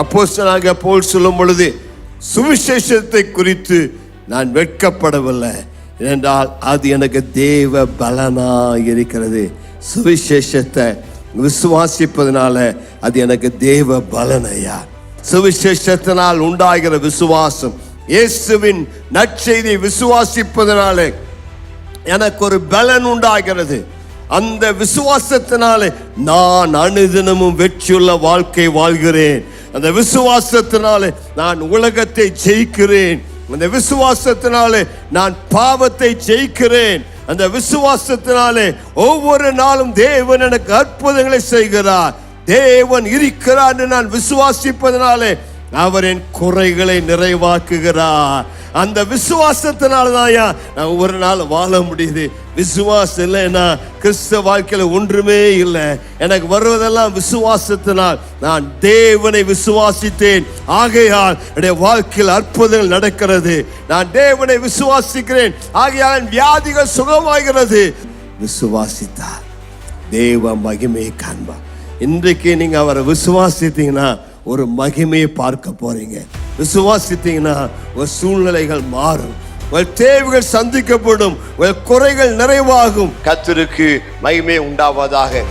அப்போஸ்தலனாகிய போல் சொல்லும் பொழுது சுவிசேஷத்தை குறித்து நான் வெட்கப்படவில்லை. என்றால் அது எனக்கு தேவ பலனா இருக்கிறது சுவிசேஷத்தை விசுவாசிப்பதனால அது எனக்கு தேவ பலனையா? சுவிசேஷத்தினால் உண்டாகிற விசுவாசம் இயேசுவின் நற்செய்தி விசுவாசிப்பதனாலே எனக்கு ஒரு பலன் உண்டாகிறது. அந்த விசுவாசத்தினாலே நான் அனுதினமும் வெற்றியுள்ள வாழ்க்கை வாழ்கிறேன். அந்த விசுவாசத்தினாலே நான் உலகத்தை ஜெயிக்கிறேன். அந்த விசுவாசத்தினாலே நான் பாவத்தை ஜெயிக்கிறேன். அந்த விசுவாசத்தினாலே ஒவ்வொரு நாளும் தேவன் எனக்கு அற்புதங்களை செய்கிறார். தேவன் இருக்கிறார் நான் விசுவாசிப்பதனாலே அவர் என் குறைகளை நிறைவாக்குகிறார். அந்த விசுவாசத்தினால தான் நான் ஒவ்வொரு நாள் வாழ முடியுது. விசுவாசம் இல்லைன்னா கிறிஸ்தவ வாழ்க்கையில் ஒன்றுமே இல்லை. எனக்கு வருவதெல்லாம் விசுவாசத்தினால். நான் தேவனை விசுவாசித்தேன். ஆகையால் என்னுடைய வாழ்க்கையில் அற்புதங்கள் நடக்கிறது. நான் தேவனை விசுவாசிக்கிறேன். ஆகையால் வியாதிகள் சுகமாகிறது. விசுவாசித்தார் தேவ மகிமையை காண்பார். இன்றைக்கு நீங்கள் அவரை விசுவாசித்தீங்கன்னா ஒரு மகிமையை பார்க்க போறீங்க. விசுவாசித்தீங்கன்னா ஒரு சூழ்நிலைகள் மாறும். உங்கள் தேவைகள் சந்திக்கப்படும். உங்கள் குறைகள் நிறைவாகும். கத்திற்கு மகிமை உண்டாவதாக.